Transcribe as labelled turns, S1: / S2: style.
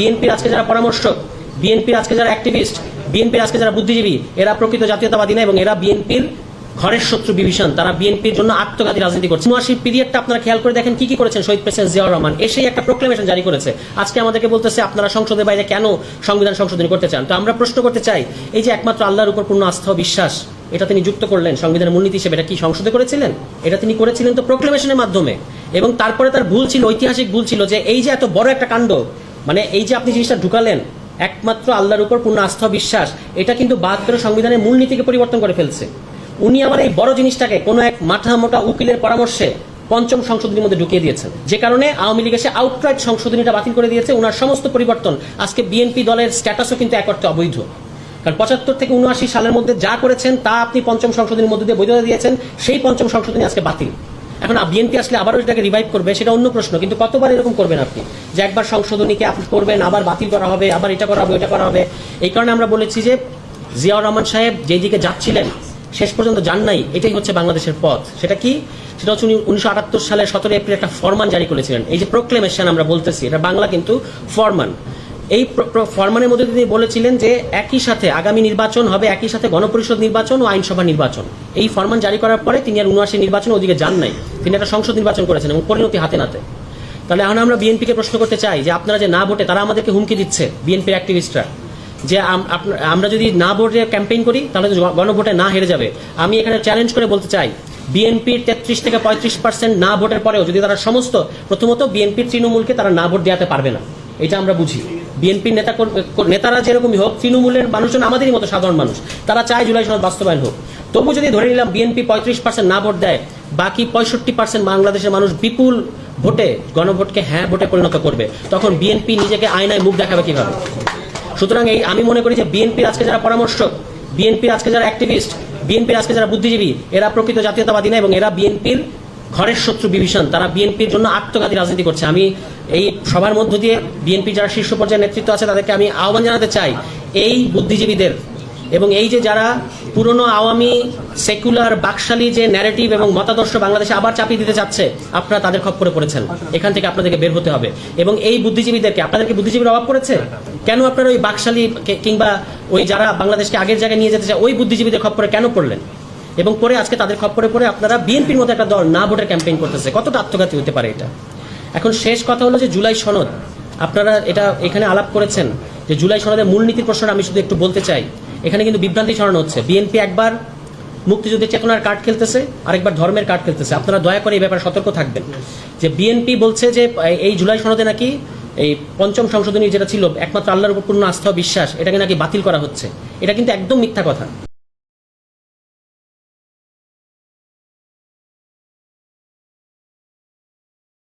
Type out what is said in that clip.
S1: বিএনপির আজকে যারা পরামর্শক বিএনপির আজকে যারা অ্যাক্টিভিস্ট বিএনপির আজকে যারা বুদ্ধিজীবী, এরা প্রকৃত জাতীয়তাবাদী না এবং এরা বিএনপির ঘরের শত্রু বিভীষণ, তারা বিএনপির জন্য আত্মঘাতী রাজনীতি করছে। উনআশি পিরিয়ডটা আপনারা খেয়াল করে দেখেন, কি কি করেছেন শহীদ প্রেসিডেন্ট জিয়াউর রহমান? এসেই একটা প্রোক্লেমেশন জারি করেছে। আজকে আমাদেরকে বলতেছে, আপনারা সংসদের বাইরে কেন সংবিধান সংশোধন করতে চান? তো আমরা প্রশ্ন করতে চাই, এই যে একমাত্র আল্লাহর উপর পূর্ণ আস্থা ও বিশ্বাস, এটা তিনি যুক্ত করলেন সংবিধানের মূলনীতি হিসেবে, এটা কি সংসদে করেছিলেন? এটা তিনি করেছিলেন তো প্রোক্লেমেশনের মাধ্যমে। এবং তারপরে তার ভুল ছিল, ঐতিহাসিক ভুল ছিল যে, এই যে এত বড় একটা কাণ্ড মানে এই যে আপনি জিনিসটা ঢুকালেন, একমাত্র আল্লাহর উপর পূর্ণ আস্থা বিশ্বাস, এটা কিন্তু বাহাত্তর সংবিধানের মূলনীতিকে পরিবর্তন করে ফেলছে। উনি আবার এই বড় জিনিসটাকে কোনো এক মাথা মোটা উকিলের পরামর্শে পঞ্চম সংশোধনীর মধ্যে ঢুকিয়ে দিয়েছেন। যে কারণে আওয়ামী লীগ এসে আউটরাইট সংশোধনীটা বাতিল করে দিয়েছে ওনার সমস্ত পরিবর্তন আজকে বিএনপি দলের স্ট্যাটাসও কিন্তু এক অর্থে অবৈধ। কারণ পঁচাত্তর থেকে উনআশি সালের মধ্যে যা করেছেন, তা আপনি পঞ্চম সংশোধনীর মধ্যে দিয়ে বৈধতা দিয়েছেন, সেই পঞ্চম সংশোধনী আজকে বাতিল। এখন বিএনপি আসলে আবারও এটাকে রিভাইভ করবে, সেটা অন্য প্রশ্ন, কিন্তু কতবার এরকম করবেন আপনি? যে একবার সংশোধনীকে আপনি করবেন, আবার বাতিল করা হবে, আবার এটা করা হবে, ওইটা করা হবে। এই কারণে আমরা বলেছি যে জিয়াউর রহমান সাহেব যেই দিকে যাচ্ছিলেন, শেষ পর্যন্ত যান নাই, এটাই হচ্ছে বাংলাদেশের পথ। সেটা কি? সেটা হচ্ছে উনি উনিশশো সালের সতেরো এপ্রিল একটা ফরমান জারি করেছিলেন। এই যে প্রোক্লেমেশন আমরা বলতেছি, এটা বাংলা কিন্তু ফরমান। এই ফরমানের মধ্যে তিনি বলেছিলেন যে একই সাথে আগামী নির্বাচন হবে, একই সাথে গণপরিষদ নির্বাচন ও আইনসভা নির্বাচন। এই ফরমান জারি করার পরে তিনি আর উনআশি নির্বাচন ওদিকে যান নাই। তিনি একটা সংসদ নির্বাচন করেছেন এবং পরিণতি হাতে নাতে। তাহলে এখন আমরা বিএনপিকে প্রশ্ন করতে চাই যে আপনারা যে না ভোটে, তারা আমাদেরকে হুমকি দিচ্ছে বিএনপির অ্যাক্টিভিস্টরা যে আমরা যদি না ভোটে ক্যাম্পেইন করি, তাহলে গণভোটে না হেরে যাবে। আমি এখানে চ্যালেঞ্জ করে বলতে চাই, বিএনপির তেত্রিশ থেকে পঁয়ত্রিশ পার্সেন্ট না ভোটের পরেও যদি তারা সমস্ত, প্রথমত বিএনপির তৃণমূলকে তারা না ভোট দেওয়াতে পারবে না। এটা আমরা বুঝি। বিএনপির নেতা নেতারা যেরকমই হোক, তৃণমূলের মানুষজন আমাদেরই মতো সাধারণ মানুষ। তারা চায় জুলাই সনদ বাস্তবায়ন হোক। তবু যদি ধরে নিলাম বিএনপি পঁয়ত্রিশ পার্সেন্ট না ভোট দেয়, বাকি পঁয়ষট্টি পার্সেন্ট বাংলাদেশের মানুষ বিপুল ভোটে, গণভোটকে হ্যাঁ ভোটে পরিণত করবে, তখন বিএনপি নিজেকে আয়নায় মুখ দেখাবে কীভাবে? সুতরাং এই আমি মনে করি যে বিএনপির আজকে যারা পরামর্শক, বিএনপির আজকে যারা অ্যাক্টিভিস্ট বিএনপির আজকে যারা বুদ্ধিজীবী, এরা প্রকৃত জাতীয়তাবাদী না এবং এরা বিএনপির ঘরের শত্রু বিভীষণ, তারা বিএনপির জন্য আত্মঘাতী রাজনীতি করছে। আমি এই সবার মধ্য দিয়ে বিএনপি যারা শীর্ষ পর্যায়ের নেতৃত্ব আছে, তাদেরকে আমি আহ্বান জানাতে চাই, এই বুদ্ধিজীবীদের এবং এই যে যারা পুরনো আওয়ামী, সেকুলার, বাকশালী যে ন্যারেটিভ এবং মতাদর্শ বাংলাদেশে আবার চাপিয়ে দিতে চাচ্ছে, আপনারা তাদের খপ্পরে পড়েছেন। এখান থেকে আপনাদেরকে বের হতে হবে। এবং এই বুদ্ধিজীবীদেরকে, আপনাদেরকে বুদ্ধিজীবীর অভাব পড়েছে? কেন আপনারা ওই বাকশালী কিংবা ওই যারা বাংলাদেশকে আগের জায়গায় নিয়ে যেতে চায়, ওই বুদ্ধিজীবীদের খপ্পরে কেন পড়লেন? এবং পরে আজকে তাদের খপ্পরে পরে আপনারা বিএনপির মতো একটা দল না ভোটের ক্যাম্পেইন করতেছে। কতটা আত্মঘাতী হতে পারে এটা? এখন শেষ কথা হলো যে জুলাই সনদ। আপনারা এটা এখানে আলাপ করেছেন যে জুলাই সনদের মূলনীতির প্রশ্নটা আমি শুধু একটু বলতে চাই। এখানে কিন্তু বিভ্রান্তি ছড়ানো হচ্ছে। বিএনপি একবার মুক্তিযুদ্ধের চেতনার কার্ড খেলতেছে, আরেকবার ধর্মের কার্ড খেলতেছে। আপনারা দয়া করে এই ব্যাপারে সতর্ক থাকবেন। যে বিএনপি বলছে যে, এই জুলাই সনদে নাকি এই পঞ্চম সংশোধনী যেটা ছিল, একমাত্র আল্লাহর উপর পূর্ণ আস্থা বিশ্বাস, এটাকে নাকি বাতিল করা হচ্ছে। এটা কিন্তু একদম মিথ্যা কথা।